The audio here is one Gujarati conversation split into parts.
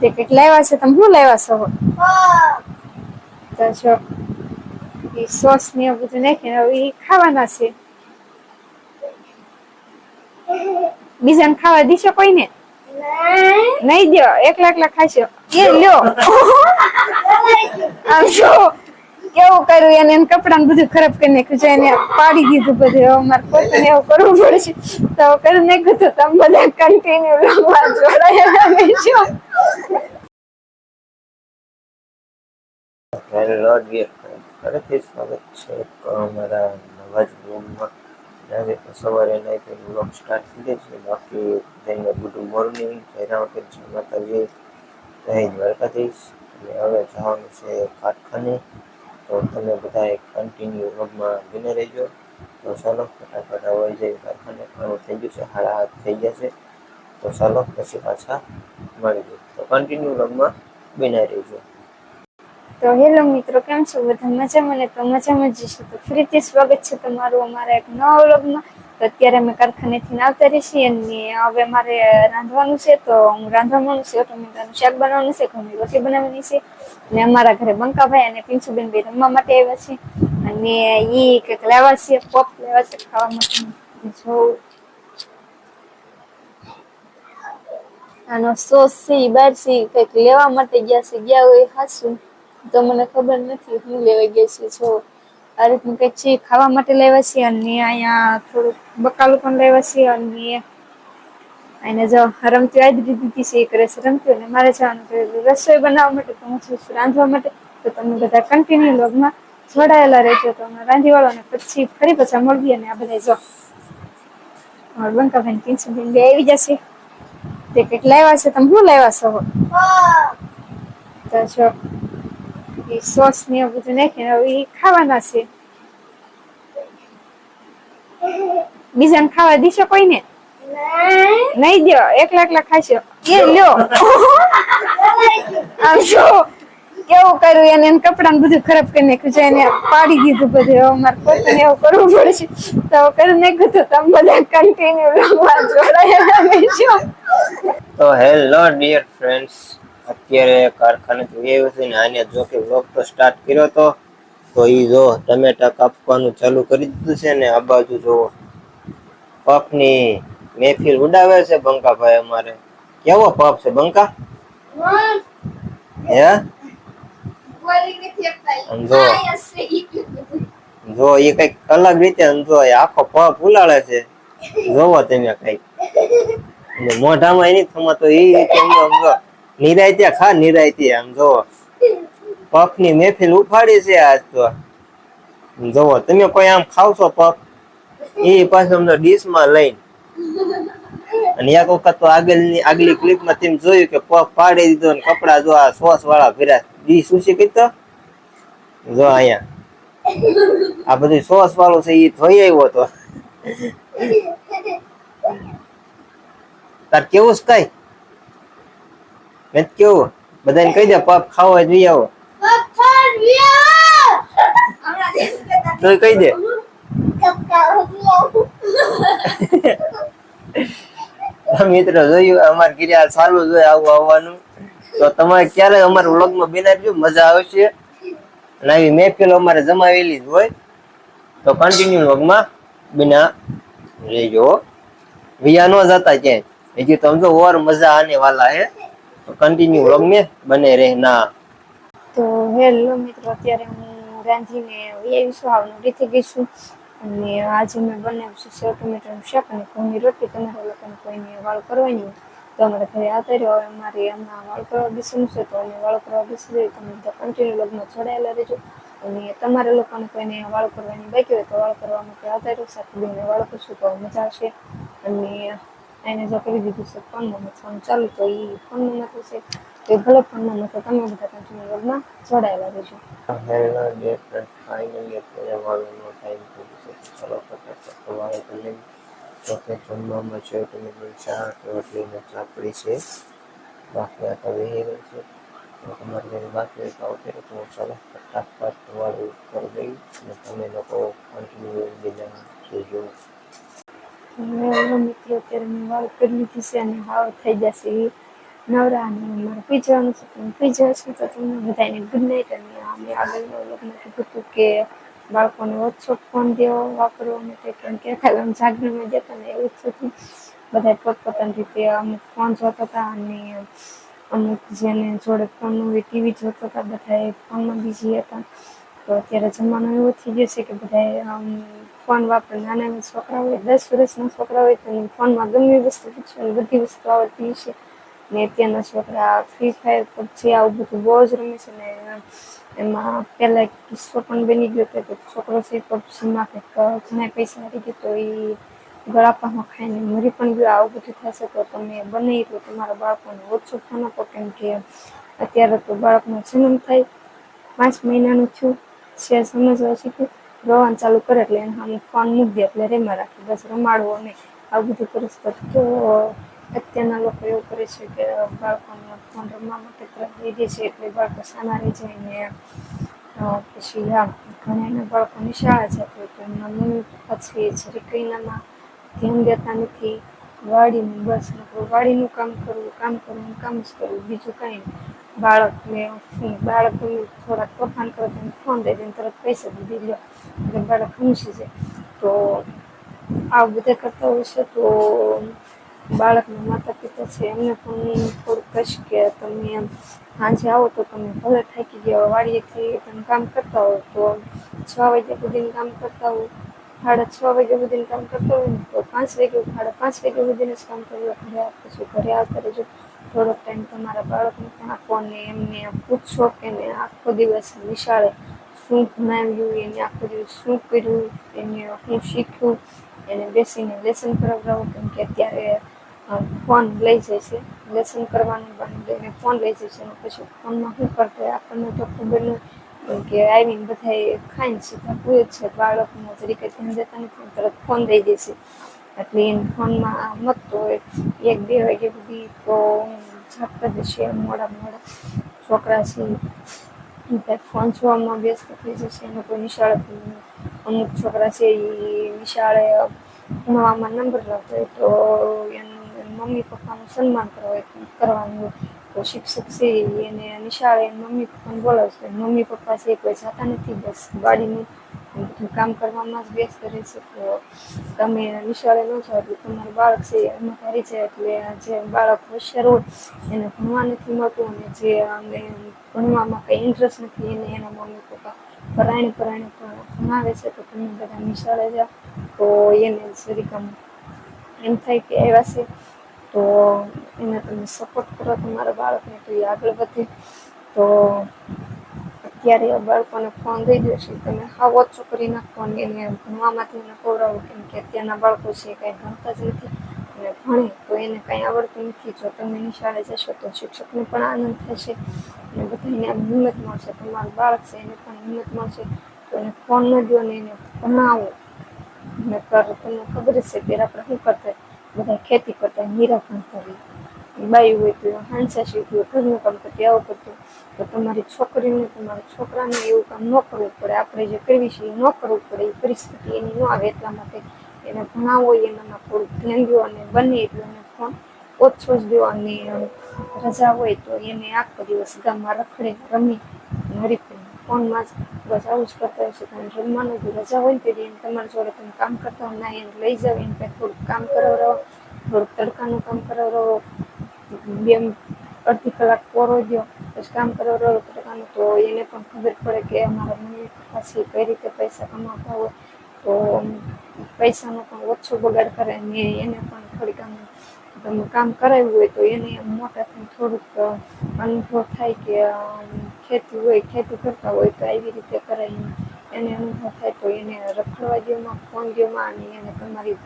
તે કંઈક લાવ્યા છે, તમે શું લાવ્યા છો? તો એ સોસ ને એવું બધું નાખીને હવે એ ખાવાના છે. બીજાને ખાવા દીશો કોઈને? નહીં દો એકલા એકલા ખાશો. એ લ્યો. આમ શું કેવું કર્યું એને એને કપડા બધું ખરાબ કરી નાખ્યું છે, એને પાડી દીધું બધું. હવે મારે પોતાને એવું કરવું પડશે. તો કરી નાખ્યું તો તમે બધા કન્ટિન્યુ જોડાયેલા રહેજો હેલો ફરીથી સવારે બ્લોગ સ્ટાર્ટ જાય છે બાકી બધાને ગુડ મોર્નિંગ જય વખત જય માતાજી, જય દ્વારકાધીશ. અને હવે જવાનું છે કારખાને. તો તમે બધા કન્ટિન્યુ બ્લોગમાં બિને રહેજો. તો ચાલો, ફટાફટ હોય જાય કારખાને. થઈ ગયું છે, હાડા હાથ થઈ ગયા છે. તો ચાલો પછી પાછા મળી જઈએ તો કન્ટિન્યુ બ્લોગમાં બને રહેજો. તો હેલો મિત્રો, કેમ છો? બધા મજામાં ને તો મજામાં જ છો તો ફરીથી સ્વાગત છે તમારું અમારા એક નવા વ્લોગમાં તો અત્યારે અમે કારખાનેથી આવતા રહીએ છીએ અને હવે મારે રાંધવાનું છે, તો હું રાંધવા માંડું છું, ટમેટાનું શાક બનાવવાનું છે, ઘઉંની રોટી બનાવવાની છે. અને અમારા ઘરે બંકાભાઈ અને પિંચુબેન બે રમવા માટે આવ્યા છે. અને એ કંઈક લેવા છે, પોપ લેવા છે, ખાવા માટે. જો આનો સોસ સી બાર સી છે કંઈક લેવા માટે ગયા છે, ગયા હોય હાસું તો મને ખબર નથી હું લેવા ગયા છે, જો. આ રીતનું કંઈક છે ખાવા માટે લેવા છે અને અહીંયા થોડુંક બકાલું પણ લેવા છે અને એને જો રમતી આજ દીધી છે એ કરે છે રમતી અને મારે જવાનું રસોઈ બનાવવા માટે તો હું છું રાંધવા માટે. તો તમે બધા કન્ટિન્યુ લોગમાં જોડાયેલા રહેજો. તો અમે રાંધી વાળો અને પછી ફરી પાછા મળીએ અને આ બધા જો. બંકાભાઈ પિન્સુબેન બે આવી જશે. તે કંઈક લાવ્યા છે. તમે શું લાવ્યા છો? તો જો, એ સોસ ને એવું બધું નાખીને હવે ખાવાના છે. બીજાને ખાવા દીશો કોઈને? નહીં દો એકલા એકલા ખાશો. એ લ્યો. આમ જો, કેવું કર્યું એને? એને કપડા બધું ખરાબ કરી નાખ્યું છે. એને પાડી દીધું બધું. હવે મારે પોતાને એવું કરવું પડશે. તો કરી નાખ્યું તો તમે બધા કન્ટિન્યુ રમવા જોડાયેલા રહેજો તો હેલો ડિયર ફ્રેન્ડ્સ અત્યારે કારખાને જોઈ આવ્યો છે ને આને જો કે વ્લોગ તો સ્ટાર્ટ કર્યો તો તો એ જો ટમેટા કાપવાનું ચાલુ કરી દીધું છે ને આ બાજુ જોવો પફની મહેફિલ ઉડાવે છે બંકાભાઈ અમારે. કેવો પફ છે બંકા? હે? જો જો એ કંઈક અલગ રીતે જો આખો પફ ઉલાળે છે. જોવો તમે કંઈક. મોઢામાં એની થમાં તો એ રીતે આમ જો- આમ જો, નિરાયતે ખા નિરાયતે, આમ જો. પફની મહેફિલ ઉફાડી છે આજ તો. જોવો તમે કોઈ આમ ખાવશો પફ એ પાછું સમજો ડીશમાં લઈને. અને એક વખત તો આગળની, આગલી ક્લિપમાં તેમ જોયું કે પફ પાડી દીધો ને કપડા જો આ સોસ વાળા ફેરા ડી છે કીધો? જો અહીંયા. આ બધું સોસ વાળું છે એ ધોઈ આવ્યો તો. તાર કેવું છે કઈ? મેં કેવું બધાને કહી દે પપ ખાવો હોય જોઈ આવો. તો કહી દે. મિત્રો જોયું અમારે ગિરિયા સારું જોઈએ આવું આવવાનું. તો તમારે ક્યારે અમારા વ્લોગમાં બિનારજો મજા આવશે. અને આવી મહેફિલ અમારે જમાવેલી જ હોય. તો કન્ટિન્યુ વ્લોગમાં બિના રહેજો. વિયા નો જતા ક્યાંય. હજી તો ઓર મજા આને વાલા હે, તો કન્ટિન્યુ વ્લોગ में બને રહેના તો હેલો મિત્રો, અત્યારે હું રાંધીને એવી સુહાવનું રીથી ગઈ છું. અને આજે મેં બનાવ્યું છે સેવ ટમેટાનું શાક અને ઘઉંની રોટલી. તમારા લોકોને કોઈને વાળ કરવાની તો અમારે ઘરે આવતા રહ્યો હવે મારે એમના વાળ કરવા બેસવું છે, તો અમે વાળ કરવા બેસી જઈએ. તમે બધા કન્ટિન્યુ લોગમાં જોડાયેલા રહેજો. અને તમારા લોકોને કોઈને વાળ કરવાની બાકી હોય તો વાળ કરવા માટે આવતા રહ્યો સાથે બેને વાળ કરશું તો મજા આવશે. અને એને જો કરી દીધું છે ફોનમાં મથવાનું ચાલુ, તો એ ફોનમાં મથું છે. તો એ ભલે ફોનમાં મથો તમે બધા કન્ટિન્યુ લોગમાં જોડાયેલા રહેજો. હેલો ડિયર ફાઇનલી અત્યારે વાળવાનો ટાઈમ થઈ છે. ચલો, ફટાફટ વાળો કરી લઈએ તો કે જમવામાં છે ટમેટું ચા રોટલી રોટલીને ચાપડી છે. બાકી આ તો વહી ગઈ છે. તો તમારે ઘરે બાકી હોય તો આવતી તો હું ચાલો, ફટાફટ વાળું કરી દઈ અને તમે લોકો કન્ટિન્યુ બીજા જોજો હવે મિત્રો અત્યારે મેં વાળ કરી લીધી છે અને હાવ થઈ જશે નવરા અને મારે પીજવાનું છે તમે પી જશો તો તમને બધાને ગુડ નાઇટ અને અમે આગળના લોકોને કીધું હતું કે બાળકોને ઓછો ફોન દેવો વાપરવો માટે કેમ કે ખાલી જાગરણમાં જતા ને એવું જ હતું બધા પોતપોતાની રીતે અમુક ફોન જોતા હતા અને અમુક જેને જોડે ફોન હોય ટીવી જોતા હતા બધા ફોનમાં બીજી હતા તો અત્યારે જમાનો એવો થઈ ગયો છે કે બધા ફોન વાપરે. નાના નાના છોકરા હોય, દસ વર્ષના છોકરા હોય, તો ફોનમાં ગમે વસ્તુ પૂછો બધી વસ્તુ આવડતી છે ને અત્યારના છોકરા ફ્રી ફાયર પબજી આવું બધું બહુ જ રમે છે ને એમાં પહેલાં એક કિસ્સો પણ બની ગયો હતો કે છોકરો છે પબજીમાં કંઈક ઘણા પૈસા હારી ગયો તો એ ગળાપામાં ખાઈને મરી પણ ગયો. આવું બધું થશે તો તમે બને તો તમારા બાળકોને ઓછો ફોન આપો, કેમ કે અત્યારે તો બાળકનો જન્મ થાય. પાંચ મહિનાનું થયું. છે, સમજવા શીખ્યું રોવાનું ચાલુ કરે એટલે એને સામે ફોન મૂકી દે એટલે રેમાં રાખે. બસ રમાડવો નહીં. આવું બધું પરિસ્થિતિ તો અત્યારના લોકો એવું કરે છે કે બાળકોને ફોન રમવા માટે તરફ દઈ દે છે એટલે બાળકો સાના રહી જાય ને પછી હા, ઘણા એના બાળકોની શાળા છે તો એમના મમ્મી પપ્પા છે એ જરી કઈનામાં ધ્યાન દેતા નથી. વાડીનું બસ, વાડીનું કામ કરવું કામ કરવું, કામ જ કરવું, બીજું કાંઈ નહીં બાળકને બાળકને બાળક થોડાક તોફાન કરે તો ફોન દે ને તરત પૈસા દીધી લો એટલે બાળક ખુશી જાય તો આવું બધા કરતા હોય છે તો બાળકના માતા પિતા છે એમને પણ થોડુંક કહીશ કે તમે એમ સાંજે આવો તો તમે ભલે થાકી ગયા વાડીએથી તમે કામ કરતા હો તો છ વાગ્યા સુધીનું કામ કરતા હો સાડા છ વાગ્યા સુધીનું કામ કરતા હોય તો પાંચ વાગે સાડા પાંચ વાગ્યા સુધીનું જ કામ કર્યું ઘરે આવ, પછી ઘરે આવતા રહેજો. થોડોક ટાઈમ તમારા બાળકને પણ આપો અને એમને પૂછો કે એને આખો દિવસ નિશાળે શું ભણાવ્યું, એને આખો દિવસ શું કર્યું, એને શું શીખ્યું, એને બેસીને લેસન કરાવડાવો, કેમ કે અત્યારે ફોન લઈ જાય છે. લેસન કરવાનું બંધ લઈને ફોન લઈ જાય છે પછી ફોનમાં શું કરતો આપણને તો ખબર ન કેમ કે આવીને બધા ખાઈને સીધા પૂરે છે. બાળકને તરીકે ધ્યાન દેતા નથી, તરત ફોન દઈ દે છે. એટલે એને ફોનમાં મતતો હોય. એક બે વાગ્યા સુધી તો જાગતા જ છે, મોડા મોડા. છોકરા છે ફોન જોવામાં વ્યસ્ત થઈ જશે, એને કોઈ નિશાળે અમુક છોકરા છે, એ નિશાળે ભણવામાં નંબર લાવતો હોય તો એનું મમ્મી પપ્પાનું સન્માન કરવા કરવાનું તો શિક્ષક છે, એને નિશાળે મમ્મી પપ્પાને બોલાવશે. મમ્મી પપ્પા છે કોઈ જતા નથી, બસ ગાડીનું કામ કરવામાં જ વ્યસ્ત રહે છે, તો તમે નિશાળે ન જાઓ એટલે તમારું બાળક છે, એમાં ઘરે જાય એટલે જે બાળક હોશિયાર હોય, એને ભણવા નથી મળતું અને જે અમને ભણવામાં કંઈ ઇન્ટરેસ્ટ નથી, એને એના મમ્મી પપ્પા પરાયણે પરાયણે ભણાવે છે, તો તમે બધા નિશાળે જાઓ. તો એને જરીક એમ થાય કે આવ્યા છે, તો એને તમે સપોર્ટ કરો તમારા બાળકને, તો એ આગળ વધે. તો અત્યારે બાળકોને ફોન દઈ દો છે. તમે હાવ ઓછો કરી નાખો અને એને ભણવામાંથી એને ખવડાવો કેમ કે અત્યારના બાળકો છે કાંઈ ભણતા જ નથી. અને ભણે તો એને કાંઈ આવડતું નથી. જો તમે એની શાળે જશો તો શિક્ષકને પણ આનંદ થશે અને બધાને આમ હિંમત મળશે. તમારું બાળક છે એને પણ હિંમત મળશે. તો એને ફોન ન દો ને એને ભણાવો. નકર તમને ખબર જ છે ત્યારે આપણે શું કરતા બધા ખેતી કરતા નિરાકરણ કરવી બાયું હોય તો હાંસા શીખવું ઘરનું કામ કરતી, આવું કરતું. તો તમારી છોકરીને, તમારા છોકરાને એવું કામ ન કરવું પડે. આપણે જે કરવી છે એ ન કરવું પડે. એ પરિસ્થિતિ એની ન આવે એટલા માટે એને ભણાવો, એનામાં થોડુંક ધ્યાન દો અને બને એટલું એને ફોન ઓછો જ દો અને રજા હોય તો એને આખો દિવસ ગામમાં રખડે, રમી. હરી ફોનમાં જ બસ આવું જ કરતા છે. તમે રમવાનું બી રજા હોય ને તેથી તમારી જોડે તમે કામ કરતા હોય ના એને લઈ જાવ એને કાંઈ થોડુંક કામ કરાવડાવો, થોડુંક તડકાનું કામ કરાવડાવો બે અડધી કલાક પોરો દો પછી કામ કરાવડાવો પ્રકારનું તો એને પણ ખબર પડે કે અમારા મમ્મી પપ્પા છે, કઈ રીતે પૈસા કમાતા હોય, તો પૈસાનો પણ ઓછો બગાડ કરે અને એને પણ થોડીક આમ તમે કામ કરાવ્યું હોય, તો એને મોટા થઈને થોડુંક અનુભવ થાય કે ખેતી હોય, ખેતી કરતા હોય, તો આવી રીતે એમ. એને અનુભવ થાય તો એને રખડવા દેવામાં ફોન દ્યોમાં અને એને તમારી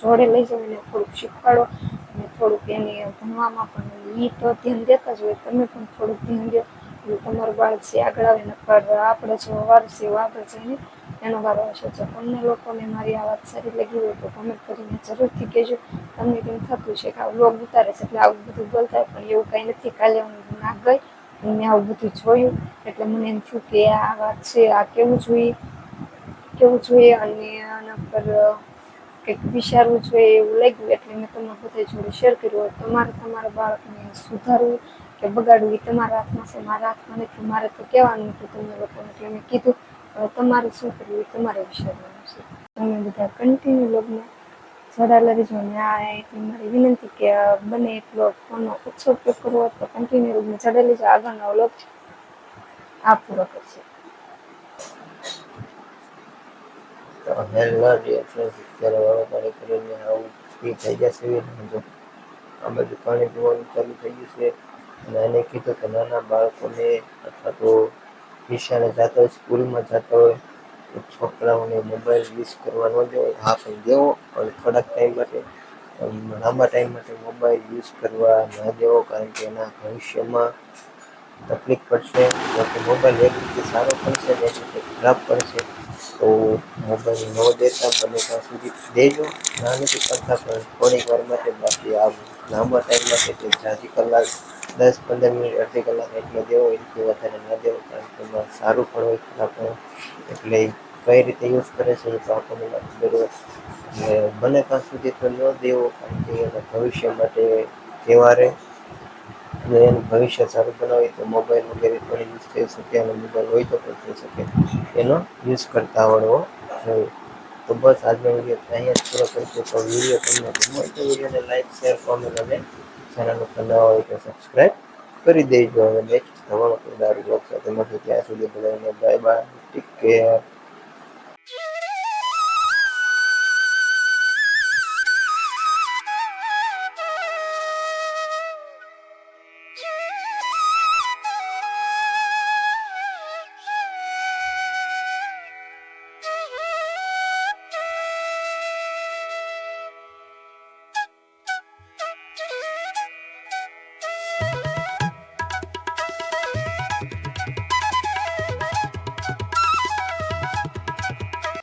જોડે લઈ જાઓ, એને થોડુંક શીખવાડો અને થોડુંક એને ભણવામાં પણ એ તો ધ્યાન દેતા જ હોય, તમે પણ થોડુંક ધ્યાન દો. એટલે તમારું બાળક છે, આગળ આવે નકર આપણે જો વાર છે, એવું આગળ જઈને એનો વારો આવશે. જો તમને લોકોને મારી આ વાત સારી લાગી હોય તો કમેન્ટ કરીને જરૂરથી કહેજો. તમને કેમ થતું છે કે આ વ્લોગ ઉતારે છે એટલે આવું બધું બોલતા પણ એવું કાંઈ નથી. કાલે હું ના ગઈ મેં આવું બધું જોયું. એટલે મને એમ થયું કે આ વાત છે, આ કેવું જોઈએ? કેવું જોઈએ? અને આના પર કંઈક વિચારવું જોઈએ, એવું લાગ્યું એટલે મેં તમારા બધા જોડે શેર કર્યું. હોય તમારે તમારા બાળકને સુધારવું કે બગાડવું એ તમારા હાથમાં છે, મારા હાથમાં નથી, મારે તો કહેવાનું હતું તમને લોકોને એટલે મેં કીધું. હવે તમારે શું કરવું એ તમારે વિચારવાનું છે. તમે બધા કન્ટિન્યુ લોગને જોડાયેલા રહેજો અને આ એટલી મારી વિનંતી કે બને એટલો ફોનનો ઓછો ઉપયોગ કરવો તો કન્ટિન્યુ લોગને જોડાયેલી આગળનો લોગ આ પૂરો કરશે. તો હેલો વાળો કરીને આવું થઈ જશે જો આ બધું પાણી પીવાનું ચાલુ થઈ ગયું છે. અને એને કીધું કે નાના બાળકોને અથવા તો નિશાળે જતા હોય, સ્કૂલમાં જતા હોય છોકરાઓને મોબાઈલ યુઝ કરવા ન દેવો હા, પણ દેવો, પણ થોડાક ટાઈમ માટે લાંબા ટાઈમ માટે મોબાઈલ યુઝ કરવા ના દેવો, કારણ કે એના ભવિષ્યમાં તકલીફ પડશે. મોબાઈલ એક રીતે સારો પણ છે એક રીતે ખરાબ પણ છે. તો મોબાઈલ ન દેતા બને ત્યાં સુધી દેજો. ના નથી કરતા પણ થોડીક વાર માટે બાકી આ લાંબા ટાઈમ માટે કે જાજી કલાક, દસ, પંદર મિનિટ, અડધી કલાક એટલે દેવો, એનાથી વધારે ના દેવો, કારણ કે એમાં સારું પણ હોય ખરાબ પણ. એટલે કઈ રીતે યુઝ કરે છે તો આપણને ના ખબર એટલે બને ત્યાં સુધી તો ન દેવો, કારણ કે ભવિષ્ય માટે તહેવારે અને એનું ભવિષ્ય સારું બનાવે તો મોબાઈલ વગેરે પણ યુઝ થઈ શકે અને મોબાઈલ હોય તો પણ થઈ શકે. એનો યુઝ કરતા આવડવો જોઈએ. તો બસ આજનો વીડિયો અહીંયા જ પૂરો કરીશું. તો વીડિયો તમને ગમે તો વિડીયોને લાઈક શેર કોમેન્ટ અને ચેનલ ઉપર ન હોય તો સબસ્ક્રાઈબ કરી દેજો. અને નેક્સ્ટ નવા દારૂ બ્લોગ સાથે મળશું. ત્યાં સુધી બધાને બાય બાય ટેક કેર